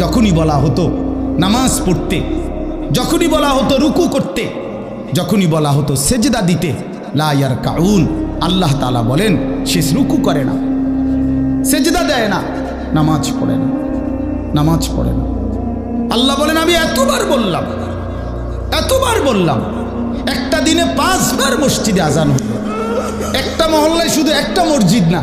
যখনই বলা হতো নামাজ পড়তে, যখনই বলা হতো রুকু করতে, যখনই বলা হতো সেজদা দিতে, লা ইয়ার কাউন আল্লাহ তালা বলেন সে রুকু করে না। সেজদা দেয় না, নামাজ পড়ে না, নামাজ পড়ে না। আল্লাহ বলেন, আমি এতবার বললাম এতবার বললাম, একটা দিনে পাঁচবার মসজিদে আজান হলো। একটা মহল্লায় শুধু একটা মসজিদ না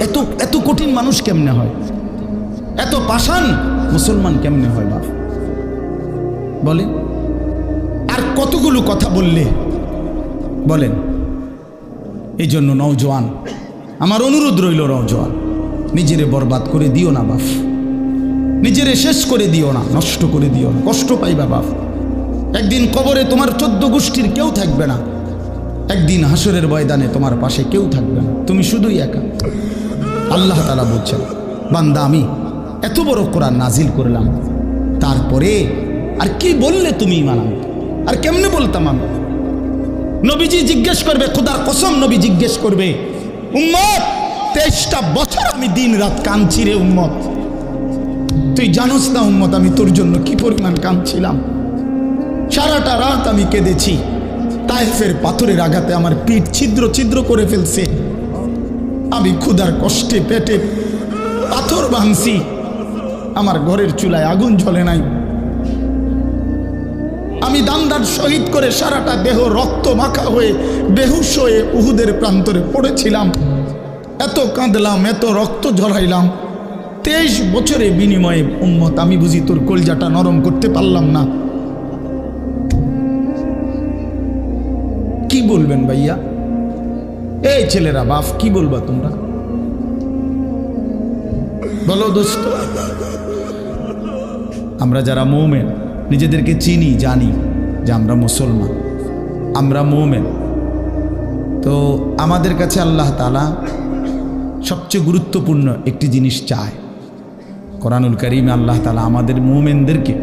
এত এত কঠিন মানুষ কেমনে হয়? এত পাষাণ মুসলমান কেমনে হয় বাপ? বলেন। আর কতগুলো কথা বললে? বলেন। এই জন্য নওজোয়ান, আমার অনুরোধ রইল নওজোয়ান, নিজেরে বরবাদ করে দিও না বাপ। নিজেরে শেষ করে দিও না, নষ্ট করে দিও না, কষ্ট পাইবা বাপ। একদিন কবরে তোমার চোদ্দ গোষ্ঠীর কেউ থাকবে না। একদিন হাসরের ময়দানে তোমার পাশে কেউ থাকবে না। তুমি শুধুই একা। আল্লাহ তালা বলছেন, বান্দা, আমি এত বড় কোরআন নাজিল করলাম, তারপরে আর কি বললে তুমি মানাম আর কেমনে বলতাম আমি? নবীজি জিজ্ঞেস করবে, খোদার কসম নবী জিজ্ঞেস করবে, উম্মত, তেইশটা বছর আমি দিন রাত কাঁদছি রে উম্মত। তুই জানোস না উম্মত, আমি তোর জন্য কি পরিমাণ কাঁদছিলাম? সারাটা রাত আমি কেঁদেছি। তাইফের পাথরের আঘাতে আমার পিঠ ছিদ্র ছিদ্র করে ফেলছে। আমি ক্ষুধার কষ্টে পেটে পাথর ভাঙছি। আমার ঘরের চুলায় আগুন জ্বলে নাই। আমি দান্দার শহীদ করে সারাটা দেহ রক্ত মাখা হয়ে বেহুশ হয়ে উহুদের প্রান্তরে পড়েছিলাম। এত কাঁদলাম, এত রক্ত ঝরাইলাম। তেইশ বছরে বিনিময়ে উম্মত, আমি বুঝি তোর কলজাটা নরম করতে পারলাম না। কি বলবেন ভাইয়া? এই ছেলেরা বাপ কি বলবা তোমরা? বলো দোস্ত। আমরা যারা মৌমেন, নিজেদেরকে চিনি, জানি যে আমরা মুসলমান, আমরা মৌমেন। তো আমাদের কাছে আল্লাহ তালা সবচেয়ে গুরুত্বপূর্ণ একটি জিনিস চায়। কোরআনুল করিমে আল্লাহ তালা আমাদের মোমেনদেরকে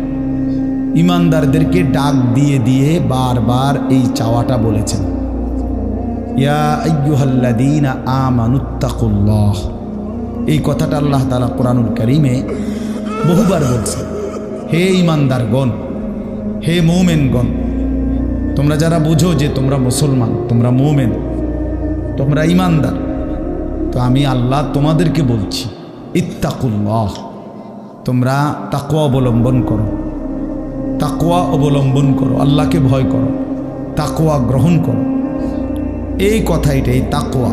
ইমানদারদেরকে ডাক দিয়ে দিয়ে বারবার এই চাওয়াটা বলেছেন। ইয়া এই কথাটা আল্লাহ তালা কোরআনুল কারীমে বহুবার বলছেন। হে ইমানদারগণ, হে মৌমেনগণ, তোমরা যারা বুঝো যে তোমরা মুসলমান, তোমরা মৌমেন, তোমরা ইমানদার, তো আমি আল্লাহ তোমাদেরকে বলছি, ইত্তাকুল্লাহ, তোমরা তাকুয়া অবলম্বন করো। তাকুয়া অবলম্বন করো, আল্লাহকে ভয় করো তাকোয়া গ্রহণ করো। এই কথা এটা এই তাকোয়া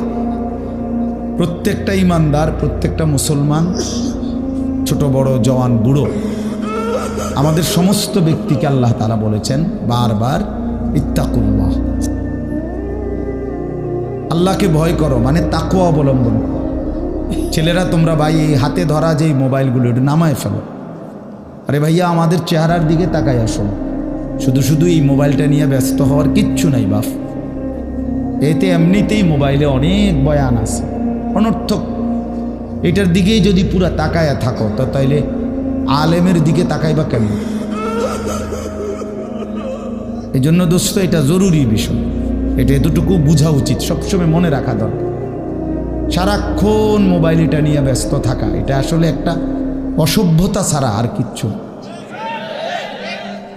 প্রত্যেকটা ইমানদার, প্রত্যেকটা মুসলমান, ছোট, বড়, জওয়ান, বুড়ো, আমাদের সমস্ত ব্যক্তিকে আল্লাহ তারা বলেছেন বারবার, ইত্তাকুল্লাহ। আল্লাহকে ভয় করো মানে তাকুয়া অবলম্বন ছেলেরা তোমরা ভাই, এই হাতে ধরা যে মোবাইলগুলো, এটা নামায় ফেলো। আরে ভাইয়া, আমাদের চেহারার দিকে তাকাই আসো শুধু শুধু এই মোবাইলটা নিয়ে ব্যস্ত হওয়ার কিচ্ছু নাই বাপ এতে এমনিতেই মোবাইলে অনেক বয়ান আছে। অনর্থক। এটার দিকেই যদি পুরা তাকায়া থাকো, তো তাইলে আলেমের দিকে তাকাইবা কেন এই জন্য দোস্ত, এটা জরুরি বিষয়। এটা এতটুকু বোঝা উচিত, সবসময় মনে রাখা দরকার। সারাক্ষণ মোবাইল এটা নিয়ে ব্যস্ত থাকা, এটা আসলে একটা অসভ্যতা ছাড়া আর কিচ্ছু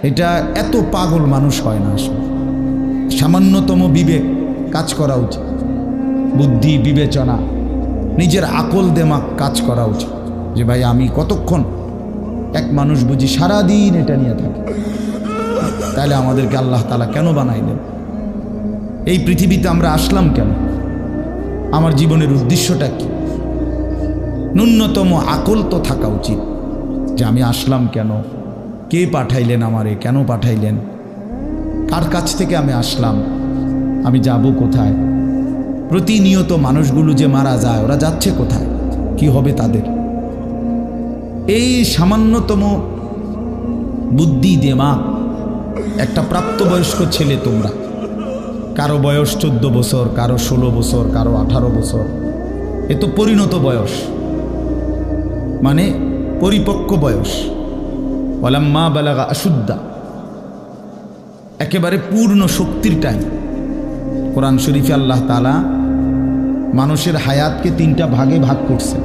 এটা এত পাগল মানুষ হয় না আসলে। সামান্যতম বিবেক কাজ করা উচিত। বুদ্ধি, বিবেচনা, নিজের আকল দেমাক কাজ করা উচিত। যে ভাই, আমি কতক্ষণ এক মানুষ বুঝি সারাদিন এটা নিয়ে থাকে? তাহলে আমাদেরকে আল্লাহ তালা কেন বানাই দেন এই পৃথিবীতে আমরা আসলাম কেন? আমার জীবনের উদ্দেশ্যটা কি? ন্যূনতম আকল তো থাকা উচিত। যে আমি আসলাম কেন? কে পাঠাইলেন আমারে? কেন পাঠাইলেন? কার কাছ থেকে আমি আসলাম? আমি যাব কোথায়? প্রতিনিয়ত মানুষগুলো যে মারা যায়, ওরা যাচ্ছে কোথায়? কি হবে তাদের? এই সামান্যতম বুদ্ধি দেমাগ একটা প্রাপ্তবয়স্ক ছেলে তোমরা। কারও বয়স চোদ্দ বছর, কারও ষোলো বছর, কারও আঠারো বছর। এ তো পরিণত বয়স। মানে পরিপক্ক বয়স। ওলাম্মা বালাগা আশুদ্ধা একেবারে পূর্ণ শক্তির টাইম কোরআন শরীফে আল্লাহ তালা মানুষের হায়াতকে তিনটা ভাগে ভাগ করছে।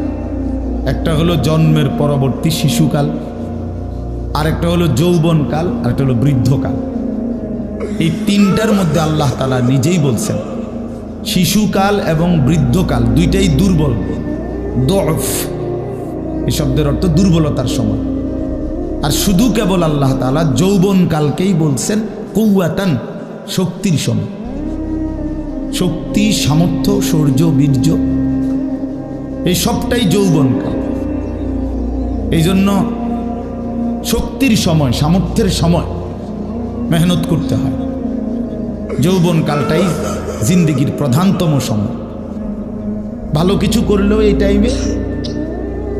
একটা হলো জন্মের পরবর্তী শিশুকাল, আরেকটা হলো যৌবনকাল, আরেকটা হলো বৃদ্ধকাল। এই তিনটার মধ্যে আল্লাহ তালা নিজেই বলছেন, শিশুকাল এবং বৃদ্ধকাল দুইটাই দুর্বল দফ এই শব্দের অর্থ দুর্বলতার সময়। আর শুধু কেবল আল্লাহ তালা যৌবনকালকেই বলছেন কৌয়াতান শক্তির সময়। শক্তি, সামর্থ্য, শৌর্য, বীর্য, এই সবটাই যৌবনকাল। এই জন্য শক্তির সময়, সামর্থ্যের সময় মেহনত করতে হয়। যৌবনকালটাই জিন্দগির প্রধানতম সময়। ভালো কিছু করলেও এই টাইমে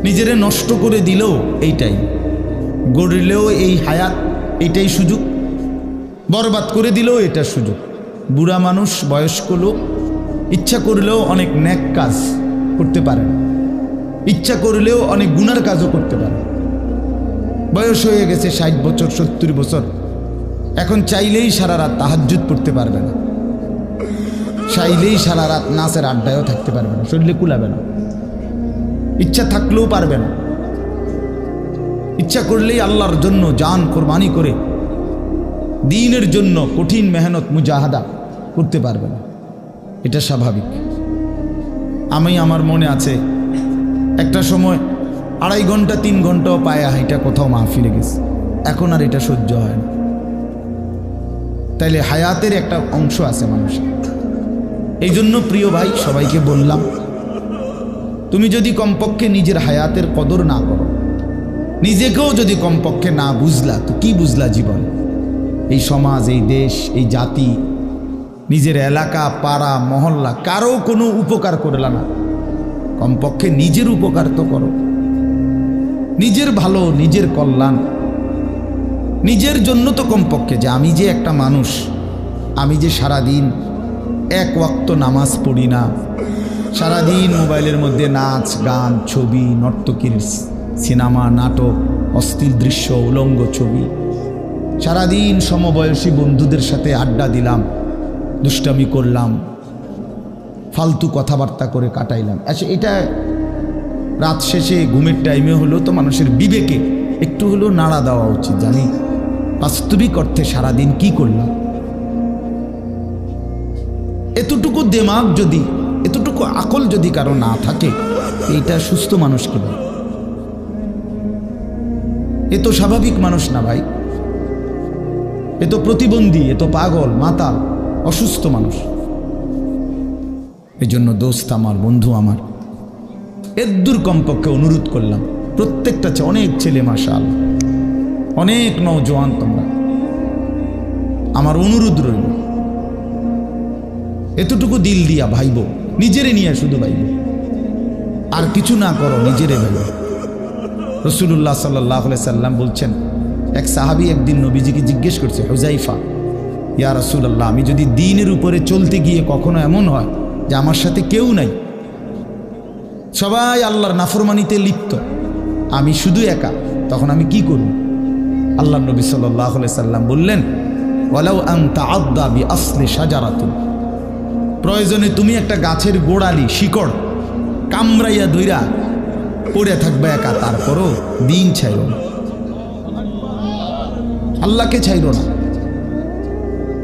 নিজেরে নষ্ট করে দিলেও এই টাইম গড়লেও এই হায়াত, এইটাই সুযোগ। বরবাদ করে দিলেও এটা সুযোগ। বুড়া মানুষ, বয়স্ক লোক, ইচ্ছা করলেও অনেক ন্যাক কাজ করতে পারে ইচ্ছা করলেও অনেক গুনার কাজও করতে পারে বয়স হয়ে গেছে ষাট বছর, সত্তর বছর। এখন চাইলেই সারা রাত তাহাজ্জুদ পড়তে পারবে না। চাইলেই সারা রাত নাচের আড্ডায়ও থাকতে পারবে না। শরীরে কুলাবে না। ইচ্ছা থাকলেও পারবে না। ইচ্ছা করলেই আল্লাহর জন্য যান কোরবানি করে দিনের জন্য কঠিন মেহনত, মুজাহাদা করতে পারবে না। এটা স্বাভাবিক। আমি, আমার মনে আছে, একটা সময় আড়াই ঘণ্টা, তিন ঘন্টাও পায়ে হাইটা কোথাও মাহফিলে গেছে। এখন আর এটা সহ্য হয় না। তাইলে হায়াতের একটা অংশ আছে মানুষের। এই জন্য প্রিয় ভাই, সবাইকে বললাম তুমি যদি কমপক্ষে নিজের হায়াতের কদর না করো, নিজেকেও যদি কমপক্ষে না বুঝলা, তো কি বুঝলা জীবন? এই সমাজ, এই দেশ, এই জাতি, নিজের এলাকা, পাড়া, মহল্লা, কারও কোনো উপকার করলা না। কমপক্ষে নিজের উপকার তো করো। নিজের ভালো, নিজের কল্যাণ। নিজের জন্য তো কমপক্ষে যে আমি যে একটা মানুষ, আমি যে সারাদিন এক ওয়াক্ত নামাজ পড়ি না সারাদিন মোবাইলের মধ্যে নাচ, গান, ছবি, নর্তকীর সিনেমা, নাটক, অস্থির দৃশ্য, উলঙ্গ ছবি। সারাদিন সমবয়সী বন্ধুদের সাথে আড্ডা দিলাম, দুষ্টামি করলাম, ফালতু কথাবার্তা করে কাটাইলাম। আচ্ছা এটা রাত শেষে ঘুমের টাইমে হলো তো মানুষের বিবেকে একটু হলেও নাড়া দেওয়া উচিত, জানি। বাস্তবিক অর্থে সারাদিন কি করলাম? এতটুকু দেমাগ যদি এতটুকু আকল যদি কারও না থাকে এইটা সুস্থ মানুষকে বলে এ তো স্বাভাবিক মানুষ না ভাই। এ তো প্রতিবন্ধী, এ তো পাগল, মাতাল, অসুস্থ মানুষ। এজন্য দোস্ত আমার, বন্ধু আমার এদ্দুর কমপক্ষে অনুরোধ করলাম, প্রত্যেকটা অনেক ছেলে মাসাল অনেক নৌজওয়ান তোমরা। আমার অনুরোধ রইল, এতটুকু দিল দিয়া ভাইব নিজেরে নিয়ে শুধু ভাইব আর কিছু না করো, নিজেরে ভাইব রসুল্লাহ সাল্লাহ সাল্লাম বলছেন, এক সাহাবি একদিন নবীজিকে জিজ্ঞেস করছে হুজাইফা ইয়া রসুল্লাহ আমি যদি দিনের উপরে চলতে গিয়ে কখনো এমন হয় যে আমার সাথে কেউ নাই? সবাই আল্লাহর নাফরমানিতে লিপ্ত। আমি শুধু একা, তখন আমি কি করব? আল্লাহ নবী সাল্লাহ সাল্লাম বললেন, ওয়ালাউ আন্তা আদা বি আসলে সাজারাতুন প্রয়োজনে তুমি একটা গাছের গোড়ালি, শিকড় কামড়াইয়া দইরা পড়ে থাকবে একা, তারপরও দিন ছাইর না। আল্লাহকে ছাইর না।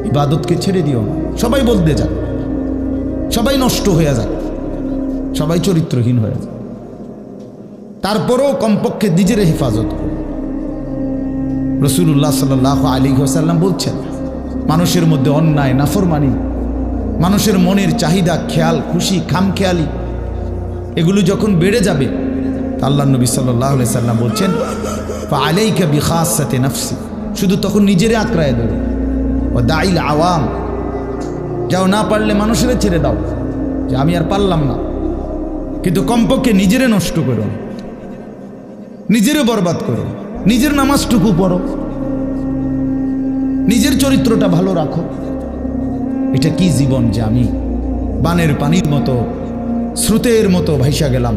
ইবাদতকে ছেড়ে দিও না। সবাই বলতে যাক। সবাই নষ্ট হয়ে যাক। সবাই চরিত্রহীন হয়ে যায় তারপরেও কমপক্ষে নিজের হেফাজত রসুল্লাহ সাল আলী হোসাল্লাম বলছেন, মানুষের মধ্যে অন্যায়, নাফরমানি মানুষের মনের চাহিদা, খেয়াল, খুশি, খামখেয়ালি, এগুলো যখন বেড়ে যাবে আল্লাহ নবী সাল্লাহ সাল্লাম বলছেন আলাইকা বি খাস সাথে নফসি শুধু তখন নিজেরে আঁকড়ায় দেবে ও দাইল আওয়াম যাও না পারলে মানুষের ছেড়ে দাও, যে আমি আর পারলাম না কিন্তু কমপক্ষে নিজেরে নষ্ট করো। নিজেরে বরবাদ করো, নিজের নামাজটুকু পড়ো, নিজের চরিত্রটা ভালো রাখো এটা কি জীবন যে আমি বানের পানির মতো, স্রোতের মতো ভাইসা গেলাম?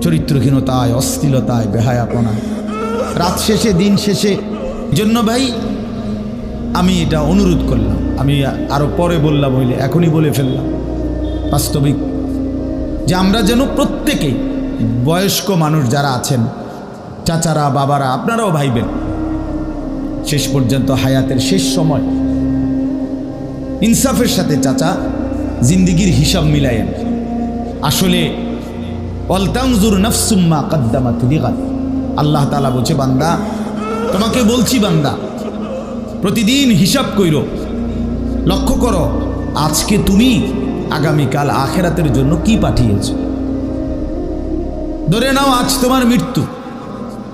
চরিত্রহীনতায়, অস্থিলতায়, বেহায়াপনায়। রাত শেষে, দিন শেষে, জন্য ভাই, আমি এটা অনুরোধ করলাম। আমি আরও পরে বললাম হইলে, এখনই বলে ফেললাম। বাস্তবিক যে আমরা যেন প্রত্যেকেই বয়স্ক মানুষ যারা আছেন, চাচারা, বাবারা, আপনারাও ভাইবেন, শেষ পর্যন্ত হায়াতের শেষ সময় ইনসাফের সাথে চাচা, জিন্দিগির হিসাব মিলায়েন আসলে অলতাংজুর নফসুম্মা কদ্দামাত লিগাত আল্লাহ তালা বলছে, বান্দা, তোমাকে বলছি বান্দা, প্রতিদিন হিসাব কইরো, লক্ষ্য করো, আজকে তুমি আগামীকাল আখেরাতের জন্য কি পাঠিয়েছ? ধরে নাও, আজ তোমার মৃত্যু।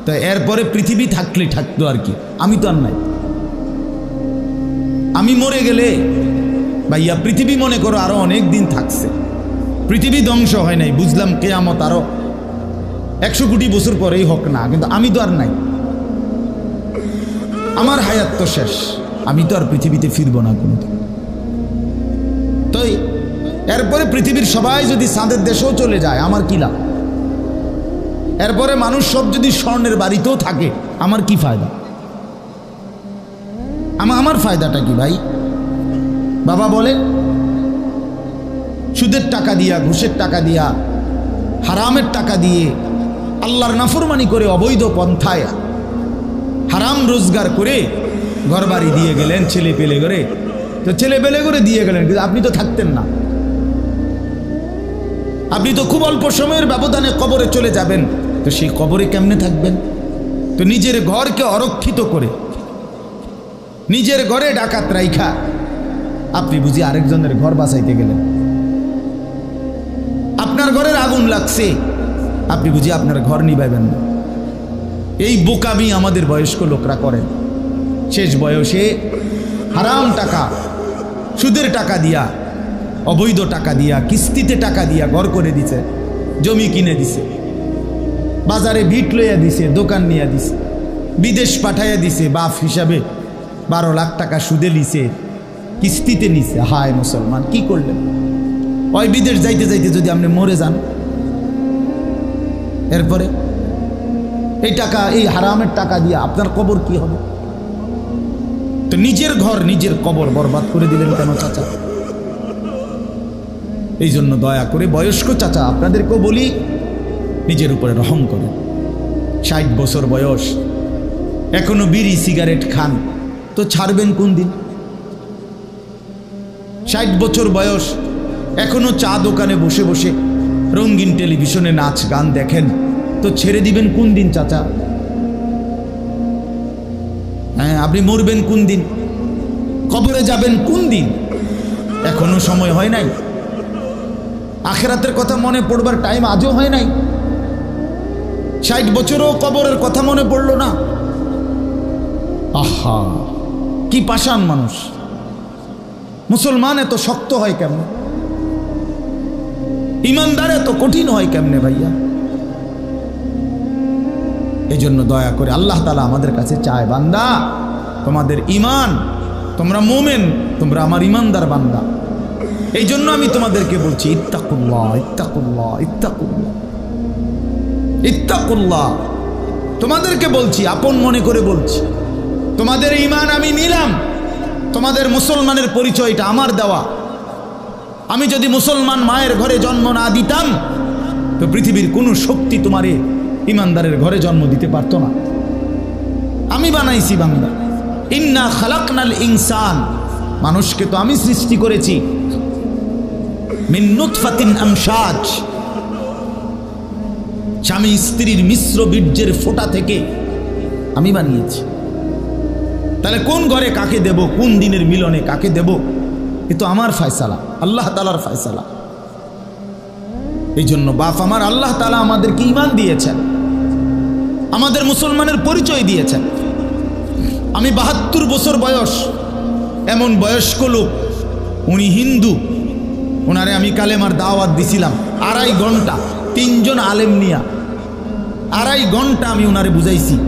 তো এরপরে পৃথিবী থাকলে থাকতো আর কি। আমি তো আর নাই। আমি মরে গেলে ভাইয়া, পৃথিবী মনে করো আরও অনেক দিন থাকছে। পৃথিবী ধ্বংস হয় নাই, বুঝলাম কেয়ামত আরও একশো কোটি বছর পরেই হোক না, কিন্তু আমি তো আর নাই। আমার হায়াত তো শেষ, আমি তো আর পৃথিবীতে ফিরবো না কোনো তাই, এরপরে পৃথিবীর সবাই যদি চাঁদের দেশেও চলে যায়, আমার কি লাভ? এরপরে মানুষ সব যদি স্বর্ণের বাড়িতেও থাকে, আমার কি ফায়দা? আমার ফায়দাটা কি ভাই? বাবা বলে, সুদের টাকা দিয়া, ঘুষের টাকা দিয়া, হারামের টাকা দিয়ে আল্লাহর নাফরমানি করে অবৈধ পন্থায় হারাম রোজগার করে ঘর বাড়ি দিয়ে গেলেন, ছেলে পেলে করে। তো ছেলে পেলে করে দিয়ে গেলেন, কিন্তু আপনি তো থাকতেন না। আপনি তো খুব অল্প সময়ের ব্যবধানে কবরে চলে যাবেন। তো সেই কবরে কেমনে থাকবেন? তো নিজের ঘরকে অরক্ষিত করে, নিজের ঘরে ডাকাত রাইখা আপনি বুঝি আরেকজনের ঘর বাঁচাইতে গেলেন? আপনার ঘরের আগুন লাগছে। আপনি বুঝি আপনার ঘর নিবাইবেন না। এই বোকামি আমাদের বয়স্ক লোকরা করেন শেষ বয়সে হারাম টাকা, সুদের টাকা দিয়া, অবৈধ টাকা দিয়া, কিস্তিতে টাকা দিয়া ঘর করে দিছে, জমি কিনে দিছে, বাজারে ভিট লইয়া দিছে, দোকান নিয়ে দিছে, বিদেশ পাঠাইয়া দিছে, বাপ হিসাবে বারো লাখ টাকা সুদে লিছে কিস্তিতে নিছে। হায় মুসলমান, কি করলেন? ওই বিদেশ যাইতে যাইতে যদি আপনি মরে যান, এরপরে এই টাকা, এই হারামের টাকা দিয়ে আপনার কবর কি হবে? তো নিজের ঘর, নিজের কবর বরবাদ করে দিলেন কেন চাচা? এই জন্য দয়া করে বয়স্ক চাচা, আপনাদেরকেও বলি, নিজের উপরে রহম করেন। ষাট বছর বয়স, এখনও বিড়ি, সিগারেট খান। তো ছাড়বেন কোন দিন? ষাট বছর বয়স, এখনও চা দোকানে বসে বসে রঙিন টেলিভিশনে নাচ গান দেখেন। তো ছেড়ে দিবেন কোন দিন, চাচা? হ্যাঁ আপনি মরবেন কোন দিন? কবরে যাবেন কোন দিন? এখনও সময় হয় নাই। আখেরাতের কথা মনে পড়বার টাইম আজও হয় নাই। ষাট বছরও কবরের কথা মনে পড়ল না। আহা, কি পাষাণ মানুষ। মুসলমান এত শক্ত হয় কেমন? ইমানদার এত কঠিন হয় কেমনে ভাইয়া? এই জন্য দয়া করে আল্লাহ তালা আমাদের কাছে চায়, বান্দা, তোমাদের ইমান তোমরা মোমেন, তোমরা আমার ইমানদার বান্দা। এই জন্য আমি তোমাদেরকে বলছি, ইত্তাকুল্লাহ ইত্তাকুল্লাহ ইত্তাকুল্লাহ। ইত্তাকুল্লাহ। তোমাদেরকে বলছি, আপন মনে করে বলছি, তোমাদের ইমান আমি নিলাম। তোমাদের মুসলমানের পরিচয়টা আমার দেওয়া। আমি যদি মুসলমান মায়ের ঘরে জন্ম না দিতাম, তো পৃথিবীর কোনো শক্তি তোমারে ইমানদারের ঘরে জন্ম দিতে পারতো না। আমি বানাইছি বান্দা। ইন্না খালাকনাল ইনসান। মানুষকে তো আমি সৃষ্টি করেছি। স্বামী স্ত্রীর মিশ্র বীর্যের ফোঁটা থেকে আমি বানিয়েছি। তাহলে কোন ঘরে কাকে দেব? কোন দিনের মিলনে কাকে দেব? এ তো আমার ফয়সালা, আল্লাহ তালার ফয়সালা। এই জন্য বাপ আমার, আল্লাহ তালা আমাদেরকে ইমান দিয়েছেন। আমাদের মুসলমানের পরিচয় দিয়েছেন। আমি বাহাত্তর বছর বয়স, এমন বয়স্ক লোক, উনি হিন্দু। ওনারে আমি কালেমার দাওয়াত দিছিলাম, আড়াই ঘণ্টা, তিনজন আলেম নিয়া। আড়াই ঘণ্টা আমি ওনারে বুঝাইছি।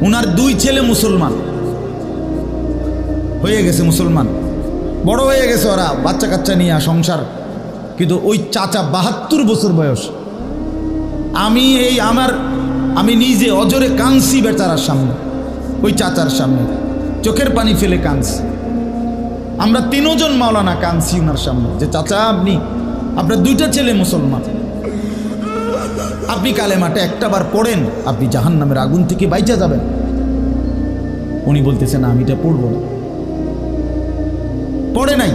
ওনার দুই ছেলে মুসলমান। হয়ে গেছে মুসলমান। বড় হয়ে গেছে ওরা, বাচ্চা কাচ্চা নিয়ে সংসার। কিন্তু ওই চাচা বাহাত্তর বছর বয়স। আমি এই আমার, আমি নিজে অজরে কাঁদছি বেচারার সামনে, ওই চাচার সামনে। চোখের পানি ফেলে কাঁদছি। আমরা তিনজন মাওলানা কাঁদছি ওনার সামনে, যে চাচা আপনি, আপনার দুইটা ছেলে মুসলমান। আপনি কালেমাটা একটা বার পড়েন, আপনি জাহান নামের আগুন থেকে বাইচা যাবেন। উনি বলতেছেন, আমি এটা পড়ব না। পড়ে নাই।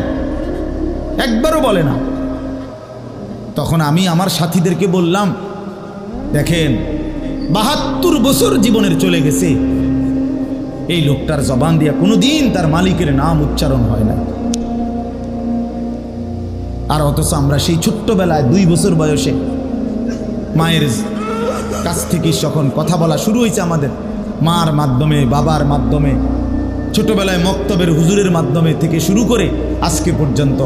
একবারও বলে না। তখন আমি আমার সাথীদেরকে বললাম, দেখেন, বাহাত্তর বছর জীবনের চলে গেছে। এই লোকটার জবান দিয়া কোনোদিন তার মালিকের নাম উচ্চারণ হয় না আর অথচ আমরা সেই ছোট্টবেলায় দুই বছর বয়সে মায়ের কাছ থেকে যখন কথা বলা শুরু হয়েছে আমাদের, মার মাধ্যমে, বাবার মাধ্যমে ছোটবেলায় মক্তবের হুজুরের মাধ্যমে থেকে শুরু করে আজকে পর্যন্ত।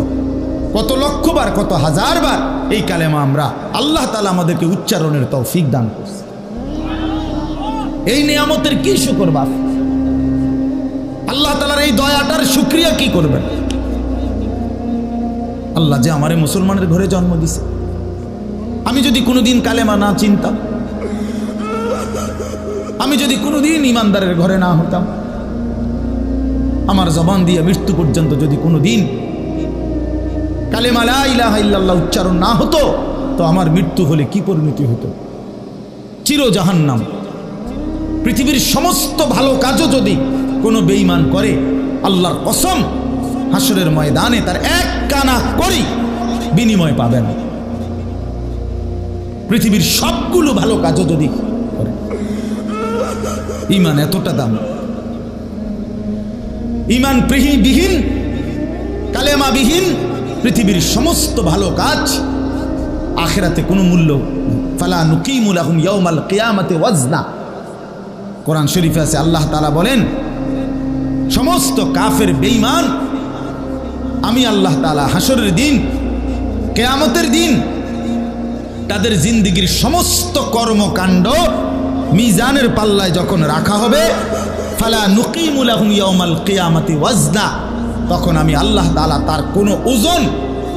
কত লক্ষবার, কত হাজারবার এই কালেমা আমরা আল্লাহ তালা আমাদেরকে উচ্চারণের তৌফিক দান করছে। এই নিয়ামতের কি শুকর বাপ? আল্লাহ তালার এই দয়াটার শুক্রিয়া কি করবেন? আল্লাহ যে আমারে মুসলমানের ঘরে জন্ম দিছে। আমি যদি কোনোদিন কালেমা না চিনতাম, আমি যদি কোনোদিন ইমানদারের ঘরে না হতাম আমার জবান দিয়ে মৃত্যু পর্যন্ত যদি কোনোদিন কালেমা লা ইলাহা ইল্লাল্লাহ উচ্চারণ না হতো, তো আমার মৃত্যু হলে কি পরিণতি হতো? চির জাহান্নাম পৃথিবীর সমস্ত ভালো কাজও যদি কোনো বেঈমান করে, আল্লাহর কসম হাসরের ময়দানে তার এক কানা করি বিনিময় পাবেন পৃথিবীর সবগুলো ভালো কাজও যদি করে। ইমান এতটা দাম। ইমান বিহীন কালেমা বিহীন পৃথিবীর সমস্ত ভালো কাজ আখেরাতে কোনো মূল্য ফালা নুকিমুল আহম ইয়াউমাল কিয়ামাতে ওয়াজনা। কোরআন শরীফে আছে, আল্লাহ তালা বলেন, সমস্ত কাফের বেঈমান, আমি আল্লাহ তালা হাসরের দিন, কেয়ামতের দিন, তাদের জিন্দিগির সমস্ত কর্মকাণ্ড মিজানের পাল্লায় যখন রাখা হবে ফালা নুকিমুল আহম ইয়াউমাল কিয়ামাতি ওয়াজনা তখন আমি আল্লাহ তালা তার কোনো ওজন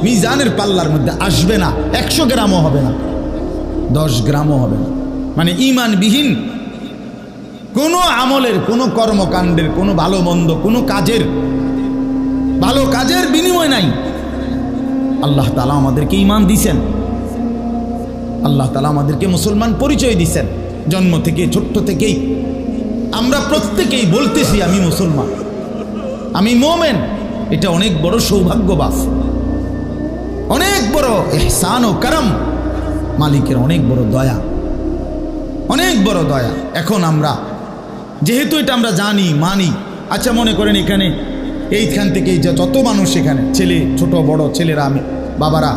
মিজানের পাল্লার মধ্যে আসবে না, একশো গ্রামও হবে না, দশ গ্রামও হবে না। মানে ইমানবিহীন কোনো আমলের, কোনো কর্মকাণ্ডের, কোনো ভালো মন্দ, কোনো কাজের, ভালো কাজের বিনিময় নাই। আল্লাহ তালা আমাদেরকে ইমান দিছেন। আল্লাহ তালা আমাদেরকে মুসলমান পরিচয় দিছেন। জন্ম থেকে, ছোট্ট থেকেই আমরা প্রত্যেকেই বলতেছি আমি মুসলমান। আমি মোমেন। এটা অনেক বড় সৌভাগ্য বাস অনেক বড় এহসান ও কারম। মালিকের অনেক বড় দয়া। অনেক বড় দয়া। এখন আমরা, যেহেতু এটা আমরা জানি, মানি আচ্ছা মনে করেন এখানে, এইখান থেকে যে যত মানুষ এখানে, ছেলে, ছোট, বড়, ছেলেরা, আমি, বাবারা,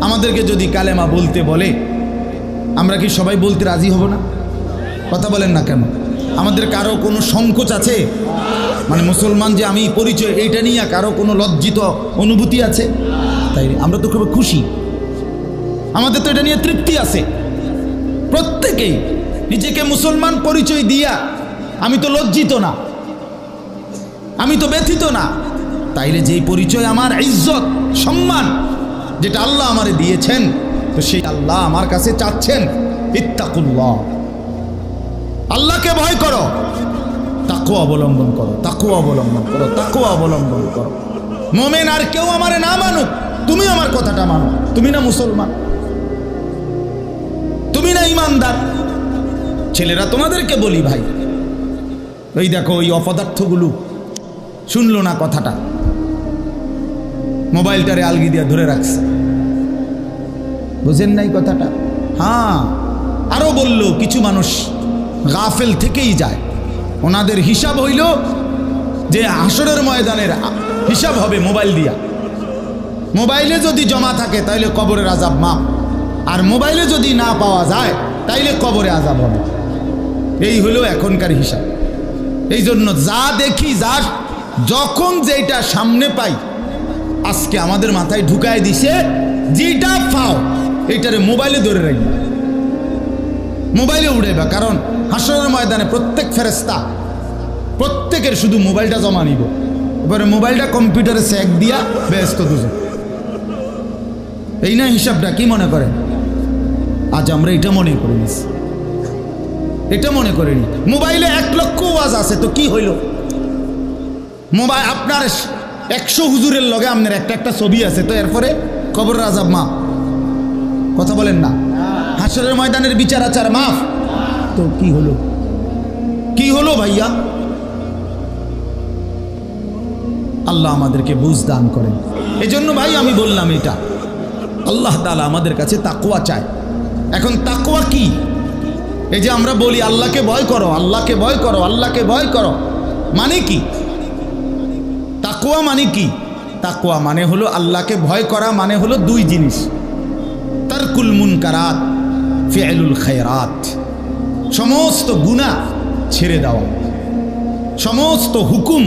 আমাদেরকে যদি কালেমা বলতে বলে, আমরা কি সবাই বলতে রাজি হব না? কথা বলেন না কেন? আমাদের কারও কোনো সংকোচ আছে? মানে মুসলমান যে আমি পরিচয়, এইটা নিয়ে কারও কোনো লজ্জিত অনুভূতি আছে? তাই আমরা তো খুব খুশি। আমাদের তো এটা নিয়ে তৃপ্তি আছে। প্রত্যেকেই নিজেকে মুসলমান পরিচয় দিয়া আমি তো লজ্জিত না। আমি তো ব্যথিত না। তাইলে যেই পরিচয় আমার ইজ্জত, সম্মান, যেটা আল্লাহ আমারে দিয়েছেন, তো সেই আল্লাহ আমার কাছে চাচ্ছেন, ইত্তাকুল্লাহ। আল্লাহকে ভয় করো। তাকু অবলম্বন করো তাকু অবলম্বন করো তাকু অবলম্বন করো। মোমেন আর কেউ আমারে না মানুক তুমি আমার কথাটা মানো। তুমি না মুসলমান। তুমি না ইমানদার। ছেলেরা তোমাদেরকে বলি ভাই। ওই দেখো ওই অপদার্থগুলো। শুনলো না কথাটা। মোবাইলটারে আলগি দিয়ে ধরে রাখছে। বুঝেন নাই কথাটা? হ্যাঁ আরও বলল কিছু মানুষ। গাফেল থেকেই যায়। ওনাদের হিসাব হইল যে আসরের ময়দানের হিসাব হবে মোবাইল দিয়া। মোবাইলে যদি জমা থাকে, তাইলে কবরের আজাব মাপ আর মোবাইলে যদি না পাওয়া যায়, তাইলে কবরে আজাব হবে। এই হলো এখনকার হিসাব। এই জন্য যা দেখি, যা যখন যেটা সামনে পাই, আজকে আমাদের মাথায় ঢুকায় দিছে যেটা পাও, এইটারে মোবাইলে ধরে রাখবে। মোবাইলে উড়াইবা, কারণ হাসরের ময়দানে প্রত্যেক ফেরেস্তা প্রত্যেকের শুধু মোবাইলটা জমা নিব। এবারে মোবাইলটা কম্পিউটারে স্যাক দিয়া ব্যস্ত দুজন। এই না হিসাবটা কি মনে করেন? আজ আমরা এটা মনে করি। এটা মনে করিনি মোবাইলে এক লক্ষ ওয়াজ আছে, তো কি হইল? মোবাইল আপনার একশো হুজুরের লগে আপনার একটা একটা ছবি আছে, তো এরপরে কবর রাজাব মা। কথা বলেন না। হাসরের ময়দানের বিচার আচার, মাফ। তো কি হলো? কি হলো ভাইয়া? আল্লাহ আমাদেরকে বুঝ দান করেন। এজন্য ভাই, আমি বললাম এটা। আল্লাহ তালা আমাদের কাছে তাকুয়া চায়। এখন তাকুয়া কি? এই যে আমরা বলি, আল্লাহকে ভয় করো, আল্লাহকে ভয় করো, আল্লাহকে ভয় করো। মানে কি? তাকুয়া মানে কি? তাকুয়া মানে হলো আল্লাহকে ভয় করা মানে হলো দুই জিনিস। তারকুল মুনকারাত। ফিআলুল খায়রাত। সমস্ত গুনাহ ছেড়ে দেওয়া। সমস্ত হুকুম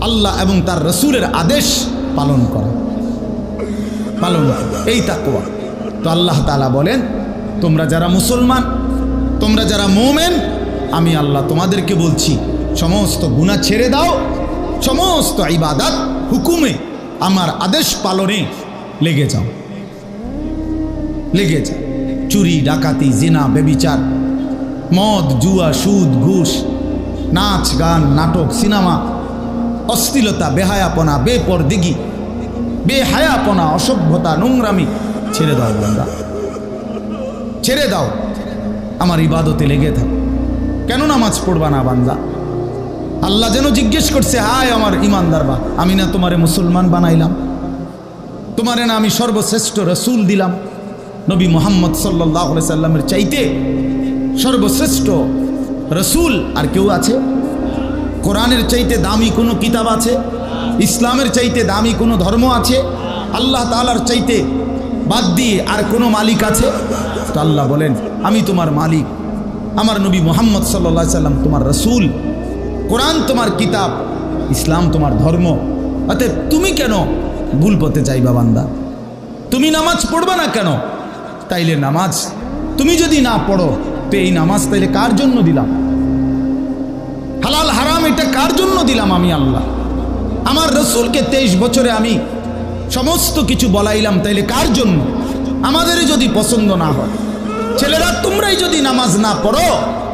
আল্লাহ এবং তার রসুলের আদেশ পালন করা। পালন এই তাকুয়া তো আল্লাহ তালা বলেন, তোমরা যারা মুসলমান, তোমরা যারা মোমেন, আমি আল্লাহ তোমাদেরকে বলছি, সমস্ত গুনাহ ছেড়ে দাও। সমস্ত ইবাদাত, হুকুমে আমার আদেশ পালনে লেগে যাও। লেগে যাও। চুরি, ডাকাতি, জেনা বেবিচার মদ, জুয়া, সুদ, ঘুষ, নাচ, গান, নাটক, সিনেমা, অশ্লীলতা, বেহায়াপনা, বেপরদিগি, বেহায়াপনা, অসভ্যতা, নোংরামি। ছেড়ে দাও বন্ধা ছেড়ে দাও। আমার ইবাদতে লেগে থাক। কেন নামাজ পড়বা না বান্দা? আল্লাহ যেন জিজ্ঞেস করছে, হায় আমার ইমানদার বা, আমি না তোমারে মুসলমান বানাইলাম? তোমারে না আমি সর্বশ্রেষ্ঠ রসুল দিলাম? নবী মোহাম্মদ সাল্লাহ সাল্লামের চাইতে সর্বশ্রেষ্ঠ রসুল আর কেউ আছে? কোরআনের চাইতে দামি কোনো কিতাব আছে? ইসলামের চাইতে দামি কোনো ধর্ম আছে? আল্লাহ তালার চাইতে বাদ দিয়ে আর কোনো মালিক আছে? তো আল্লাহ বলেন, আমি তোমার মালিক। আমার নবী মোহাম্মদ সাল্লা সাল্লাম তোমার রসুল। কোরআন তোমার কিতাব, ইসলাম তোমার ধর্ম। অতএব তুমি কেন ভুল পথে যাইবা বান্দা? তুমি নামাজ পড়বা না কেন? তাইলে নামাজ? তুমি যদি না পড়ো, তো এই নামাজ তাইলে কার জন্য দিলাম? হালাল হারাম এটা কার জন্য দিলাম আমি আল্লাহ? আমার রসুলকে তেইশ বছরে আমি সমস্ত কিছু বলাইলাম, তাইলে কার জন্য? আমাদেরই যদি পছন্দ না হয়, ছেলেরা তোমরাই যদি নামাজ না পড়ো,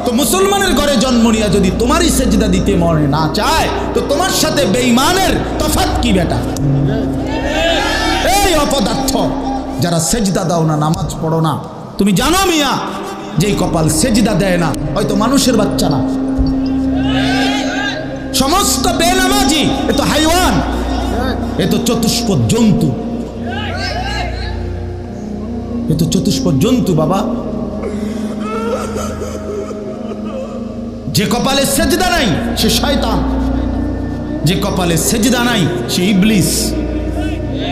তো মুসলমানের ঘরে জন্ম নিয়ে যদি তোমারই সেজদা দিতে মনে না চায়, তো তোমার সাথে বেঈমানের তফাত কি বেটা? এই অপদার্থ। যারা সেজদা দাও না, নামাজ পড়ো না। তুমি জানো মিয়া, যেই কপাল সেজদা দেয় না, হয়তো মানুষের বাচ্চা না। সমস্ত বেনামাজি, এ তো হাইওয়ান, এ তো চতুষ্পদ জন্তু। এ তো চতুষ্পদ জন্তু, বাবা। যে কপালে সেজদা নাই, সে শয়তান। যে কপালে সেজদা নাই, সে ইবলিস।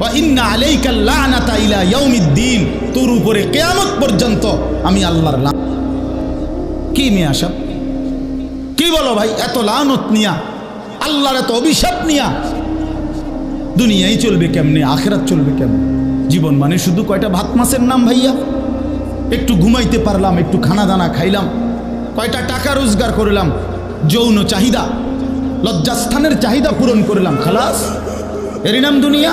"ওয়া ইন্না আলাইকা লানাতা ইলা তোর উপরে কিয়ামত পর্যন্ত আমি আল্লাহর লান কি মিয়া সব কি বলো ভাই, এত লানত নিয়া, আল্লাহর এত অভিশাপ নিয়া। দুনিয়াই চলবে কেমনে, আখেরাত চলবে কেমনে? জীবন মানে শুধু কয়টা ভাত মাছের নাম ভাইয়া? একটু ঘুমাইতে পারলাম, একটু খানা দানা খাইলাম, কয়টা টাকা রোজগার করলাম, যৌন চাহিদা, লজ্জাস্থানের চাহিদা পূরণ করলাম, খালাস। এরই নাম দুনিয়া?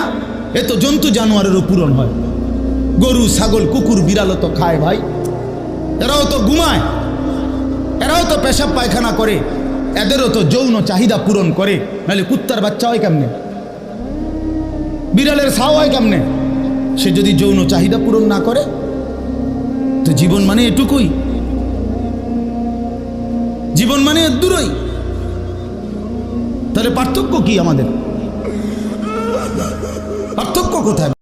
এ তো জন্তু জানোয়ারেরও পূরণ হয়। গরু, ছাগল, কুকুর, বিড়ালও তো খায় ভাই। এরাও তো ঘুমায়। এরাও তো পেশাব পায়খানা করে। এদেরও তো যৌন চাহিদা পূরণ করে। নাহলে কুত্তার বাচ্চা হয় কেমনে? বিড়ালের ছাও হয় কেমনে? সে যদি যৌন চাহিদা পূরণ না করে, তো জীবন মানে এটুকুই। জীবন মানে দূরই তাহলে পার্থক্য কি আমাদের? কোথায়